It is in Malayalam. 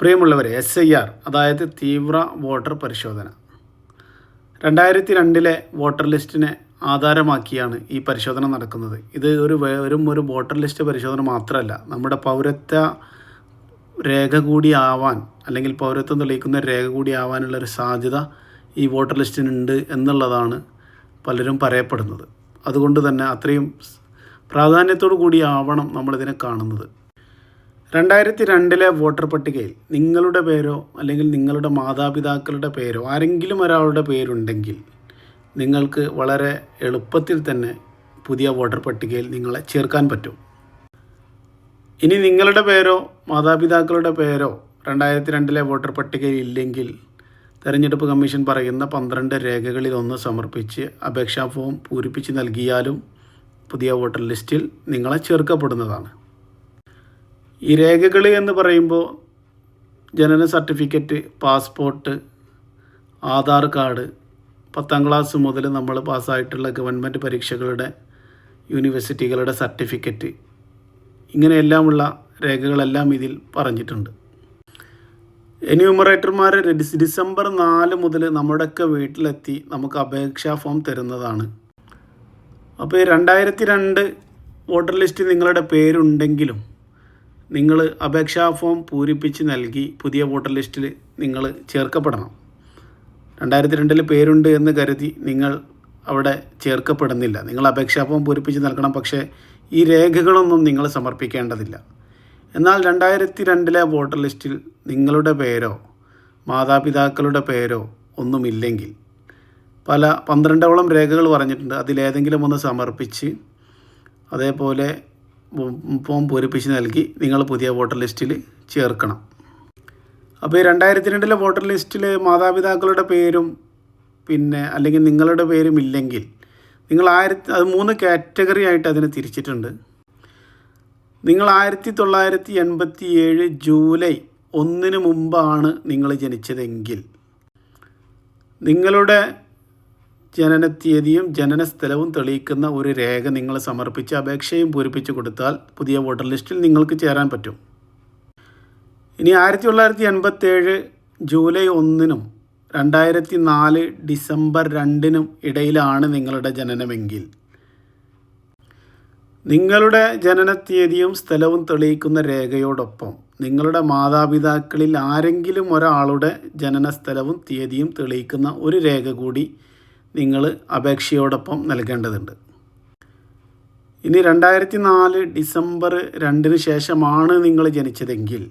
പ്രിയമുള്ളവരെ എസ് ഐ ആർ അതായത് തീവ്ര വോട്ടർ പരിശോധന. രണ്ടായിരത്തി രണ്ടിലെ വോട്ടർ ലിസ്റ്റിനെ ആധാരമാക്കിയാണ് ഈ പരിശോധന നടക്കുന്നത്. ഇത് ഒരു വെറും ഒരു വോട്ടർ ലിസ്റ്റ് പരിശോധന മാത്രമല്ല നമ്മുടെ പൗരത്വ രേഖ കൂടി ആവാൻ അല്ലെങ്കിൽ പൗരത്വം തെളിയിക്കുന്ന രേഖ കൂടി ആവാനുള്ള ഒരു സാധ്യത ഈ വോട്ടർ ലിസ്റ്റിനുണ്ട് എന്നുള്ളതാണ് പലരും പറയപ്പെടുന്നത്. അതുകൊണ്ട് തന്നെ അത്രയും പ്രാധാന്യത്തോടു കൂടി ആവണം നമ്മളിതിനെ കാണുന്നത്. രണ്ടായിരത്തി രണ്ടിലെ വോട്ടർ പട്ടികയിൽ നിങ്ങളുടെ പേരോ അല്ലെങ്കിൽ നിങ്ങളുടെ മാതാപിതാക്കളുടെ പേരോ ആരെങ്കിലും ഒരാളുടെ പേരുണ്ടെങ്കിൽ നിങ്ങൾക്ക് വളരെ എളുപ്പത്തിൽ തന്നെ പുതിയ വോട്ടർ പട്ടികയിൽ നിങ്ങളെ ചേർക്കാൻ പറ്റും. ഇനി നിങ്ങളുടെ പേരോ മാതാപിതാക്കളുടെ പേരോ രണ്ടായിരത്തി രണ്ടിലെ വോട്ടർ പട്ടികയിൽ ഇല്ലെങ്കിൽ തെരഞ്ഞെടുപ്പ് കമ്മീഷൻ പറയുന്ന പന്ത്രണ്ട് രേഖകളിൽ ഒന്ന് സമർപ്പിച്ച് അപേക്ഷാ ഫോം പൂരിപ്പിച്ച് നൽകിയാലും പുതിയ വോട്ടർ ലിസ്റ്റിൽ നിങ്ങളെ ചേർക്കപ്പെടുന്നതാണ്. ഈ രേഖകൾ എന്ന് പറയുമ്പോൾ ജനന സർട്ടിഫിക്കറ്റ് പാസ്പോർട്ട് ആധാർ കാർഡ് പത്താം ക്ലാസ് മുതൽ നമ്മൾ പാസ്സായിട്ടുള്ള ഗവൺമെന്റ് പരീക്ഷകളുടെ യൂണിവേഴ്സിറ്റികളുടെ സർട്ടിഫിക്കറ്റ്. ഇങ്ങനെയെല്ലാമുള്ള രേഖകളെല്ലാം ഇതിൽ പറഞ്ഞിട്ടുണ്ട്. എന്യൂമറേറ്റർമാർ ഡിസംബർ നാല് മുതൽ നമ്മുടെയൊക്കെ വീട്ടിലെത്തി നമുക്ക് അപേക്ഷാ ഫോം തരുന്നതാണ്. അപ്പോൾ രണ്ടായിരത്തി രണ്ട് വോട്ടർ ലിസ്റ്റ് നിങ്ങളുടെ പേരുണ്ടെങ്കിലും നിങ്ങൾ അപേക്ഷാ ഫോം പൂരിപ്പിച്ച് നൽകി പുതിയ വോട്ടർ ലിസ്റ്റിൽ നിങ്ങൾ ചേർക്കപ്പെടണം. രണ്ടായിരത്തി രണ്ടിൽ പേരുണ്ട് എന്ന് കരുതി നിങ്ങൾ അവിടെ ചേർക്കപ്പെടുന്നില്ല. നിങ്ങൾ അപേക്ഷാ ഫോം പൂരിപ്പിച്ച് നൽകണം പക്ഷേ ഈ രേഖകളൊന്നും നിങ്ങൾ സമർപ്പിക്കേണ്ടതില്ല. എന്നാൽ രണ്ടായിരത്തി രണ്ടിലെ വോട്ടർ ലിസ്റ്റിൽ നിങ്ങളുടെ പേരോ മാതാപിതാക്കളുടെ പേരോ ഒന്നുമില്ലെങ്കിൽ. പല പന്ത്രണ്ടോളം രേഖകൾ പറഞ്ഞിട്ടുണ്ട്. അതിലേതെങ്കിലും ഒന്ന് സമർപ്പിച്ച് അതേപോലെ ഫോം പൂരിപ്പിച്ച് നൽകി നിങ്ങൾ പുതിയ വോട്ടർ ലിസ്റ്റിൽ ചേർക്കണം. അപ്പോൾ ഈ രണ്ടായിരത്തി രണ്ടിലെ വോട്ടർ ലിസ്റ്റിൽ മാതാപിതാക്കളുടെ പേരും പിന്നെ അല്ലെങ്കിൽ നിങ്ങളുടെ പേരും ഇല്ലെങ്കിൽ നിങ്ങൾ ആയിരത്തി അത് മൂന്ന് കാറ്റഗറി ആയിട്ട് അതിനെ തിരിച്ചിട്ടുണ്ട്. നിങ്ങൾ ആയിരത്തി തൊള്ളായിരത്തി എൺപത്തി ഏഴ് ജൂലൈ ഒന്നിന് മുമ്പാണ് നിങ്ങൾ ജനിച്ചതെങ്കിൽ നിങ്ങളുടെ ജനനത്തീയതിയും ജനനസ്ഥലവും തെളിയിക്കുന്ന ഒരു രേഖ നിങ്ങൾ സമർപ്പിച്ച് അപേക്ഷയും പൂരിപ്പിച്ച് കൊടുത്താൽ പുതിയ വോട്ടർ ലിസ്റ്റിൽ നിങ്ങൾക്ക് ചേരാൻ പറ്റും. ഇനി ആയിരത്തി തൊള്ളായിരത്തി എൺപത്തേഴ് ജൂലൈ ഒന്നിനും രണ്ടായിരത്തി നാല് ഡിസംബർ രണ്ടിനും ഇടയിലാണ് നിങ്ങളുടെ ജനനമെങ്കിൽ. നിങ്ങളുടെ ജനനത്തീയതിയും സ്ഥലവും തെളിയിക്കുന്ന രേഖയോടൊപ്പം നിങ്ങളുടെ മാതാപിതാക്കളിൽ ആരെങ്കിലും ഒരാളുടെ ജനന സ്ഥലവും തീയതിയും തെളിയിക്കുന്ന ഒരു രേഖ കൂടി നിങ്ങൾ അപേക്ഷയോടൊപ്പം നൽകേണ്ടതുണ്ട്. ഇനി രണ്ടായിരത്തി നാല് ഡിസംബർ രണ്ടിന് ശേഷമാണ് നിങ്ങൾ ജനിച്ചതെങ്കിൽ